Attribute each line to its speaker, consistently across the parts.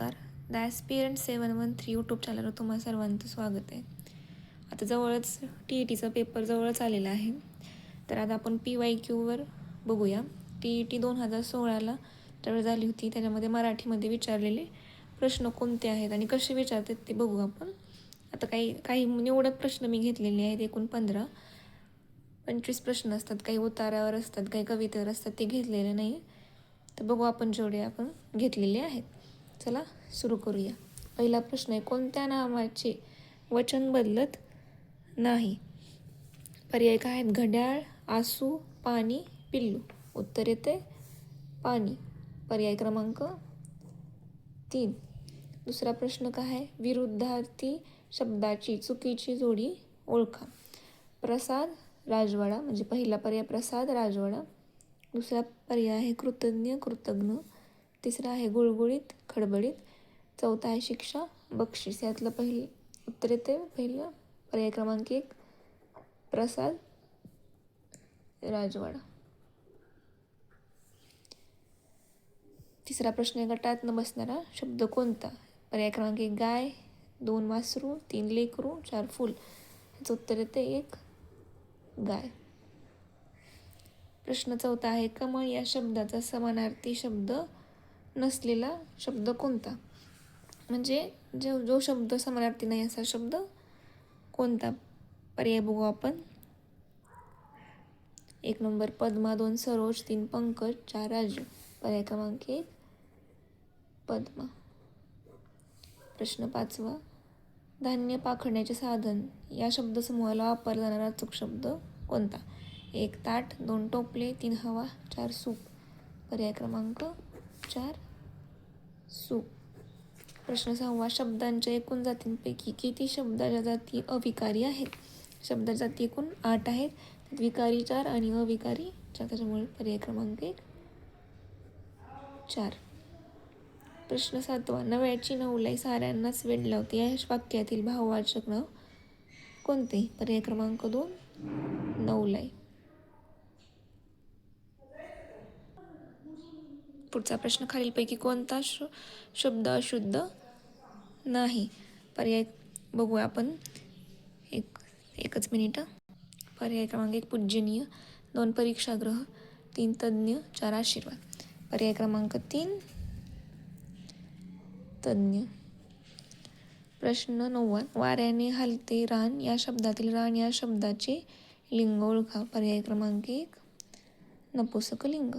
Speaker 1: नमस्कार. The aspirant seven one three YouTube चॅनलवर तुम्हा सर्वांचं स्वागत आहे. आता जवळच टी ई टीचा पेपर जवळच आलेला आहे. तर आता आपण पी वाय क्यूवर बघूया. टी ई टी दोन हजार सोळाला त्यावेळेस झाली होती. त्याच्यामध्ये मराठीमध्ये विचारलेले प्रश्न कोणते आहेत आणि कसे विचारतात ते बघू आपण. आता काही काही निवडक प्रश्न मी घेतलेले आहेत. एकूण पंधरा. पंचवीस प्रश्न असतात. काही उतारावर असतात काही कवितेवर असतात ते घेतलेले नाही तर बघू आपण जेवढे आपण घेतलेले आहेत. चला सुरू करूया. पहिला प्रश्न आहे कोणत्या नावाचे वचन बदलत नाही? पर्याय काय आहेत? घड्याळ आसू पाणी पिल्लू. उत्तर येते पाणी. पर्याय क्रमांक तीन. दुसरा प्रश्न काय आहे? विरुद्धार्थी शब्दाची चुकीची जोडी ओळखा. प्रसाद राजवाडा म्हणजे पहिला पर्याय प्रसाद राजवाडा. दुसरा पर्याय आहे कृतज्ञ कृतज्ञ तिसरा आहे गुळगुळीत खडबडीत. चौथा आहे शिक्षा बक्षीस. यातलं पहिलं उत्तर येते पहिलं पर्याय क्रमांक एक प्रसाद राजवाडा. तिसरा प्रश्न आहे गटात न बसणारा शब्द कोणता? पर्याय क्रमांक एक गाय दोन वासरू तीन लेकरू चार फूल. याचं उत्तर येते एक गाय. प्रश्न चौथा आहे कमळ या शब्दाचा समानार्थी शब्द नसलेला शब्द कोणता? म्हणजे जो जो शब्द समानार्थी नाही असा शब्द कोणता? पर्याय बघू आपण. एक नंबर पद्मा दोन सरोज तीन पंकज चार राजू. पर्याय क्रमांक एक पद्मा. प्रश्न पाचवा धान्य पाखडण्याचे साधन. या शब्दसमूहाला वापरला जाणारा अचूक शब्द कोणता? एक ताट दोन टोपले तीन हवा चार सूप. पर्याय क्रमांक चार सु प्रश्न सहावा शब्दांच्या एकूण जातींपैकी किती शब्दाच्या जाती अविकारी आहेत? शब्दाच्या जाती एकूण आठ आहेत. विकारी चार आणि अविकारी चार. त्याच्यामुळे पर्याय क्रमांक एक चार. प्रश्न सातवा नव्याची नवलाई साऱ्यांनाच वेळ लावते. या वाक्यातील भाववाचक नाव कोणते? पर्याय क्रमांक दोन नवलाई. पुढचा प्रश्न खालीलपैकी कोणता? श शब्द अशुद्ध? नाही. पर्याय बघूया आपण. एक एकच मिनिट पर्याय क्रमांक एक पूजनीय दोन परीक्षागृह. तीन तज्ज्ञ. चार आशीर्वाद. पर्याय क्रमांक तीन तज्ज्ञ. प्रश्न नव्वद. वाऱ्याने हलते रान. या शब्दातील रान या शब्दाचे लिंग ओळखा. पर्याय क्रमांक एक नपुसक लिंग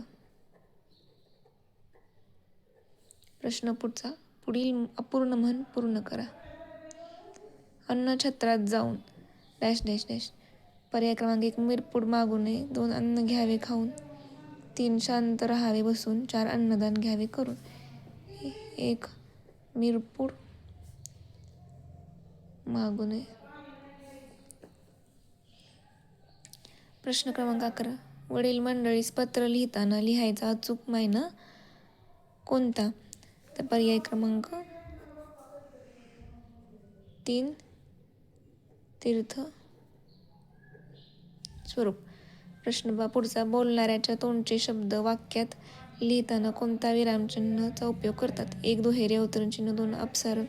Speaker 1: प्रश्न पुढचा. पुढील अपूर्ण म्हण पूर्ण करा. अन्नछत्रात जाऊन डॅश डॅश डॅश. पर्याय क्रमांक एक मिरपूड मागू नये दोन अन्न घ्यावे खाऊन तीन शांत राहावे बसून चार अन्नदान घ्यावे करून. एक मिरपूड मागू नये प्रश्न क्रमांक अकरा. वडील मंडळीस पत्र लिहिताना लिहायचा अचूक मायना कोणता? तर पर्याय क्रमांक तीन तीर्थ स्वरूप. प्रश्न बा पुढचा बोलणाऱ्याच्या तोंडचे शब्द वाक्यात लिहिताना कोणता विरामचिन्हचा उपयोग करतात? एक दुहेरी अवतरण चिन्ह. दोन अपसार.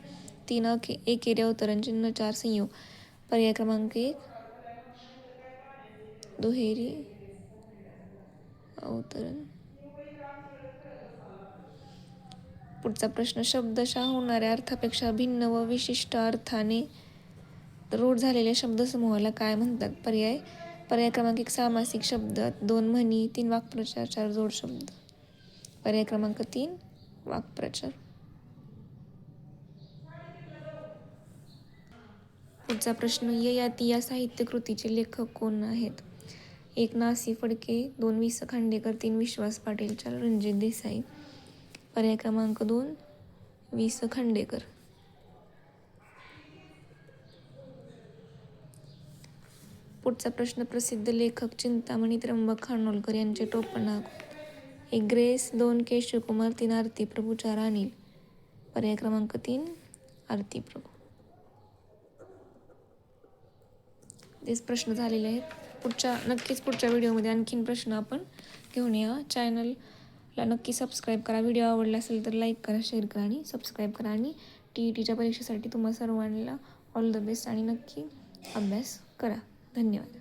Speaker 1: तीन अके एकेरी अवतरण चिन्ह. चार संयोग. पर्याय क्रमांक एक दुहेरी अवतरण पुढचा प्रश्न शब्दशः होणाऱ्या अर्थापेक्षा भिन्न व विशिष्ट अर्थाने रूढ झालेल्या शब्दसमूहाला काय म्हणतात? पर्याय? पर्याय क्रमांक एक सामासिक शब्द. दोन म्हणी. तीन वाक्प्रचार. चार जोड शब्द. पर्याय क्रमांक तीन वाक्प्रचार. पुढचा प्रश्न ययाती या साहित्य कृतीचे लेखक कोण आहेत? एक नासी फडके. दोन विस खांडेकर तीन विश्वास पाटील. चार रणजित देसाई. पर्याय क्रमांक दोन विस खांडेकर. पुढचा प्रश्न प्रसिद्ध लेखक चिंतामणी त्र्यंबक खानोलकर यांचे टोपण नाव एक ग्रेस दोन केशवकुमार तीन आरती प्रभू चार अनिल. पर्याय क्रमांक तीन आरती प्रभू. तेच प्रश्न झालेले आहेत. पुढच्या नक्कीच पुढच्या व्हिडिओमध्ये आणखीन प्रश्न आपण घेऊन या. चॅनल ला नक्की सबस्क्राईब करा. व्हिडिओ आवडला असेल तर लाईक करा शेअर करा आणि सबस्क्राईब करा आणि टी ई टीच्या परीक्षेसाठी तुम्हा सर्वांना ऑल द बेस्ट आणि नक्की अभ्यास करा. धन्यवाद.